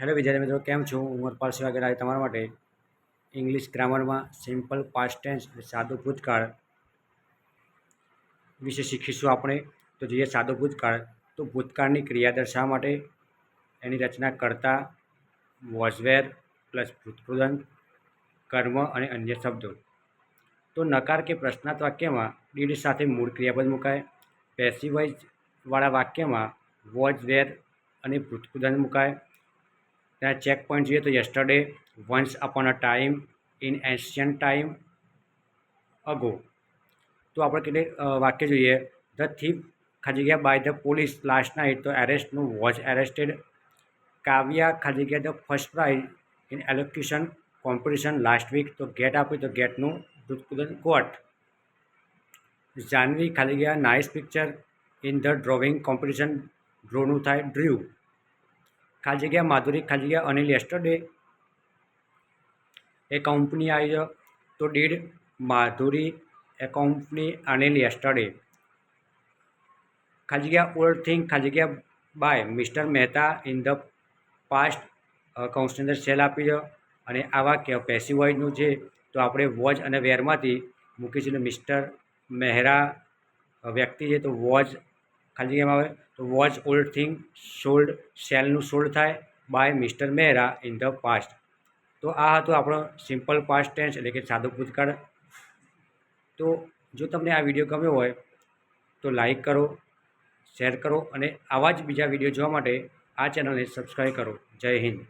Hello વિદ્યાર્થી મિત્રો, કેમ છો? હું હરપાલ સેવાગર આજે તમારા માટે ઇંગ્લિશ ગ્રામરમાં સિમ્પલ પાસ્ટ ટેન્સ અને સાદો ભૂતકાળ વિશે શીખીશું આપણે. તો જોઈએ સાદો ભૂતકાળ. તો ભૂતકાળની ક્રિયા દર્શાવવા માટે એની રચના કરતા વોઝવેર પ્લસ ભૂતકૃદન કર્મ અને અન્ય શબ્દો. તો નકાર કે પ્રશ્નાર્થ વાક્યમાં ડીડ સાથે મૂળ ક્રિયાપદ મુકાય. પેસિવાઇઝવાળા વાક્યમાં વોઝવેર અને ભૂતકૃદન મુકાય. ત્યાં ચેક પોઈન્ટ જોઈએ તો yesterday once upon a time in ancient time ago તો આપણે કેટલી વાક્ય જોઈએ ધ થીપ ખાલી જગ્યા by the police last night તો એરેસ્ટનું વોઝ એરેસ્ટેડ કાવ્યા ખાલી જગ્યા the first prize in elocution competition last week તો ગેટ આપ્યું તો ગેટનું દૂધકુદન કોટ જાનવી ખાલી ગયા nice picture in the drawing competition ડ્રોનું થાય ડ્રીવ ખાલી જગ્યા માધુરી, ખાલી જગ્યા અનિલ યસ્ટરડે, એ કંપની આવી જો તો ડીડ માધુરી, એ કંપની અનિલ યસ્ટરડે. ખાલી જગ્યા ઓલ્ડ થિંગ ખાલી જગ્યા by mister Mehta in the past કૌંસની અંદર સેલ આપી દો અને આવા કે પેસિવ વોઇસનું છે, તો આપણે વોચ અને વેરમાંથી મૂકીશું. મિસ્ટર મહેરા વ્યક્તિ છે, તો વોઝ ખાલી જગ્યામાં આવે તો વોચ ઓલ્ડ થિંગ સોલ્ડ સેલનું સોલ્ડ થાય by mister Mehra in the past તો આ હતો આપણો સિમ્પલ પાસ્ટ ટેન્સ એટલે કે સાદો ભૂતકાળ. તો જો તમને આ વીડિયો ગમ્યો હોય તો લાઈક કરો શેર કરો અને આવા જ બીજા વીડિયો જોવા માટે આ ચેનલને સબસ્ક્રાઈબ કરો. જય હિન્દ.